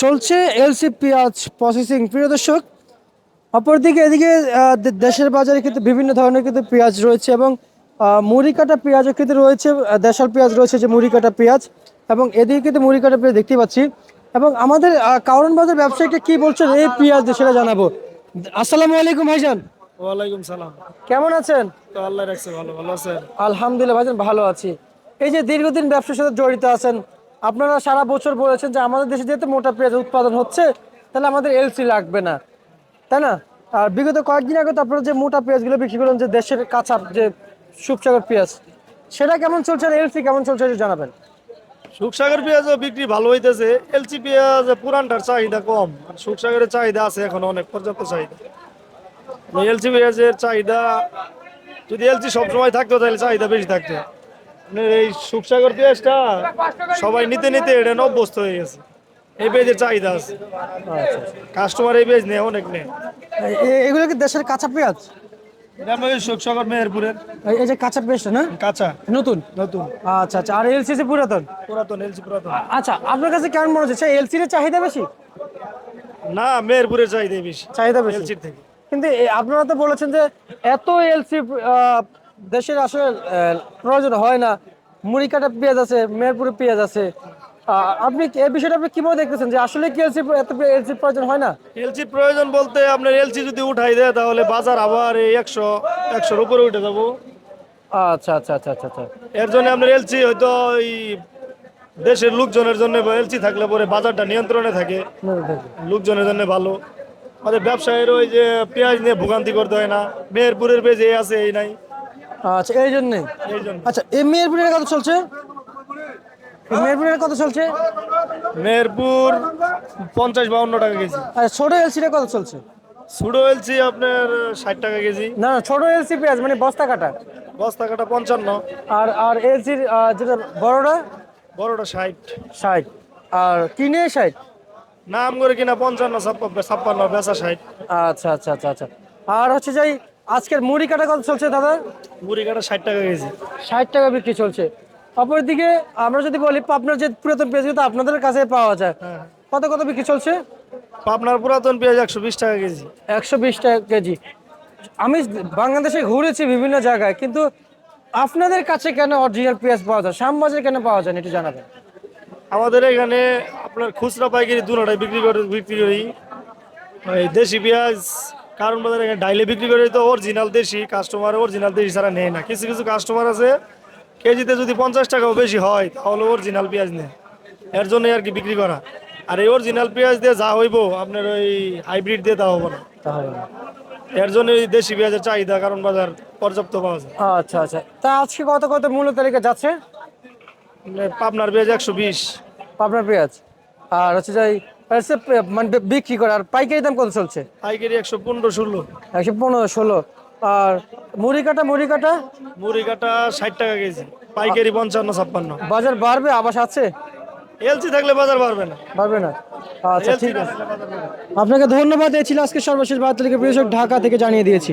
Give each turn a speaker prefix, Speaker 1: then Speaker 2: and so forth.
Speaker 1: চলছে এলসি পেঁয়াজ প্রসেসিং প্রিয় দর্শক অপরদিকে এদিকে দেশের বাজারে কিন্তু বিভিন্ন ধরনের কিন্তু পেঁয়াজ রয়েছে এবং মুড়ি কাটা পেঁয়াজও কিন্তু রয়েছে দেশাল পেঁয়াজ রয়েছে যে মুড়ি কাটা পেঁয়াজ এবং এদিকে কিন্তু মুড়ি কাটা পেঁয়াজ দেখতে পাচ্ছি। এবং আমাদের কারণ বাজার ব্যবসায়ীকে কি বলছেন এই পেঁয়াজ সেটা জানাব। আসসালামু আলাইকুম ভাইজান।
Speaker 2: ওয়ালাইকুম সালাম।
Speaker 1: কেমন আছেন?
Speaker 2: তো আল্লাহ রাখছে ভালো ভালো আছেন?
Speaker 1: আলহামদুলিল্লাহ ভাইজান ভালো আছি। এই যে দীর্ঘদিন ব্যবসার সাথে জড়িত আছেন আপনারা সারা বছর বলেছেন যে আমাদের দেশে যেহেতু মোটা পেঁয়াজ উৎপাদন হচ্ছে, তাহলে আমাদের এলসি লাগবে না। তাই না? আর বিগত কয়েকদিন আগে তো আপনারা যে মোটা পেঁয়াজগুলো বিক্রি করলেন, যে দেশের কাঁচা যে সুপসাগর পেঁয়াজ, সেটা কেমন চলছে আর এলসি কেমন চলছে জানাবেন।
Speaker 2: সুখসাগর পেঁয়াজও বিক্রি ভালো হইতেছে। এলচি পেঁয়াজ পুরানটার চাহিদা কম সুখসাগরের চাহিদা আছে এখন অনেক পর্যাপ্ত চাহিদা। এলসি পেঁয়াজের চাহিদা, যদি এলসি সবসময় থাকতো তাহলে চাহিদা বেশি থাকতো। আপনার এই সুখসাগর পেঁয়াজটা সবাই নিতে নিতে এটা অভ্যস্ত হয়ে গেছে। এই পেঁয়াজের চাহিদা আছে। কাস্টমার এই পেঁয়াজ নেই অনেক
Speaker 1: এ- এগুলো কি দেশের কাঁচা পেঁয়াজ?
Speaker 2: এটা আমাদের সুখসাগর মেহেরপুরের।
Speaker 1: এই- যে কাঁচা পেঁয়াজটা না?
Speaker 2: কাঁচা।
Speaker 1: নতুন?
Speaker 2: নতুন।
Speaker 1: আচ্ছা আচ্ছা। আর পুরাতন?
Speaker 2: পুরাতন পুরাতন।
Speaker 1: আচ্ছা আপনার কাছে কেমন মনে হচ্ছে? এলসির চাহিদা বেশি?
Speaker 2: না মেহেরপুরের চাহিদা বেশি।
Speaker 1: চাহিদা বেশি?
Speaker 2: এলচির থেকে।
Speaker 1: কিন্তু আপনারা তো বলেছেন যে এত এলসি দেশের আসলে প্রয়োজন হয় না। মুড়ি কাটা পেঁয়াজ আছে মেহেরপুরে পেঁয়াজ আছে। আপনি এই বিষয়টা আপনি কীভাবে দেখতেছেন? যে আসলে কি এলসি এত এলসি প্রয়োজন হয় না?
Speaker 2: এলসি প্রয়োজন বলতে আপনার এলসি যদি উঠাই দেয় তাহলে বাজার আবার এই একশো একশোর উপরে উঠে যাব।
Speaker 1: আচ্ছা আচ্ছা আচ্ছা আচ্ছা আচ্ছা।
Speaker 2: এর জন্য আপনার এলসি হয়তো এই দেশের লোকজনের জন্য এলসি থাকলে পরে বাজারটা নিয়ন্ত্রণে থাকে। লোকজনের জন্য ভালো। আমাদের ব্যবসায়ীর ওই যে পেঁয়াজ নিয়ে ভোগান্তি করতে হয় না। মেহেরপুরের পেঁয়াজ এই আছে এই নাই।
Speaker 1: আচ্ছা এই জন্যে আচ্ছা এই মেহেরপুরের কত চলছে? মেহেরপুরের কত চলছে?
Speaker 2: মেহেরপুর পঞ্চাশ বাউন্ন টাকা কেজি।
Speaker 1: আর ছোট এলসিটা কত চলছে?
Speaker 2: সুডো এলসি আপনার ষাট টাকা কেজি।
Speaker 1: না না ছোট এলসি পেঁয়াজ মানে বস্তা কাটা।
Speaker 2: বস্তা কাটা পঞ্চান্ন।
Speaker 1: আর আর এলসির যেটা বড়টা?
Speaker 2: বড়টা ষাট।
Speaker 1: ষাট। আর কিনে ষাট?
Speaker 2: নাম করে কিনা পঞ্চান্ন ছাপ্পান্ন বেচা ষাট।
Speaker 1: আচ্ছা আচ্ছা আচ্ছা আচ্ছা। আর হচ্ছে যাই আজকের মুড়ি কাটা কত চলছে দাদা?
Speaker 2: মুড়ি কাটা ষাট টাকা কেজি।
Speaker 1: ষাট টাকা বিক্রি চলছে। অপরদিকে আমরা যদি বলি পাবনার যে পুরাতন পেঁয়াজ তো আপনাদের কাছে পাওয়া যায়।
Speaker 2: হ্যাঁ।
Speaker 1: কত কত বিক্রি চলছে?
Speaker 2: আপনার পুরাতন পেঁয়াজ একশো বিশ টাকা কেজি।
Speaker 1: একশো বিশ টাকা কেজি। আমি বাংলাদেশে ঘুরেছি বিভিন্ন জায়গায় কিন্তু আপনাদের কাছে কেন অরিজিনাল পেঁয়াজ পাওয়া যায়? শ্যামবাজারে কেন পাওয়া যায় একটু জানাবেন।
Speaker 2: আমাদের এখানে আপনার খুচরা পাইকারি দুটাই বিক্রি করে বিক্রি করি। দেশি পেঁয়াজ কারণ বাজারে ডাইলে বিক্রি করে তো অরিজিনাল দেশি কাস্টমার অরিজিনাল দেশি ছাড়া নেয় না। কিছু কিছু কাস্টমার আছে কেজিতে যদি পঞ্চাশ টাকাও বেশি হয় তাহলে অরিজিনাল পেঁয়াজ নেয়। এর জন্য আর কি বিক্রি করা। আর এই অরিজিনাল পেঁয়াজ দিয়ে যা হইব আপনার ওই হাইব্রিড দিয়ে তা হব না। এর জন্য দেশি পেঁয়াজের চাহিদা কারণ বাজার পর্যাপ্ত পাওয়া যায়।
Speaker 1: আচ্ছা আচ্ছা। তা আজকে কত কত মূল্য তালিকা যাচ্ছে?
Speaker 2: পাবনার পেঁয়াজ একশো বিশ।
Speaker 1: পাবনার পেঁয়াজ। আর হচ্ছে যাই মানে বিক্রি করে আর পাইকারি দাম কত চলছে?
Speaker 2: পাইকারি একশো পনেরো ষোলো।
Speaker 1: একশো পনেরো ষোলো। আর মুড়ি কাটা মুড়ি কাটা?
Speaker 2: মুড়ি কাটা ষাট টাকা কেজি পাইকারি পঞ্চান্ন ছাপ্পান্ন।
Speaker 1: বাজার বাড়বে? আবাস আছে?
Speaker 2: এলসি থাকলে বাজার বাড়বে না।
Speaker 1: বাড়বে না? আচ্ছা ঠিক আছে। আপনাকে ধন্যবাদ এই ছিল আজকে সর্বশেষ বার্তা থেকে প্রিয় ঢাকা থেকে জানিয়ে দিয়েছি।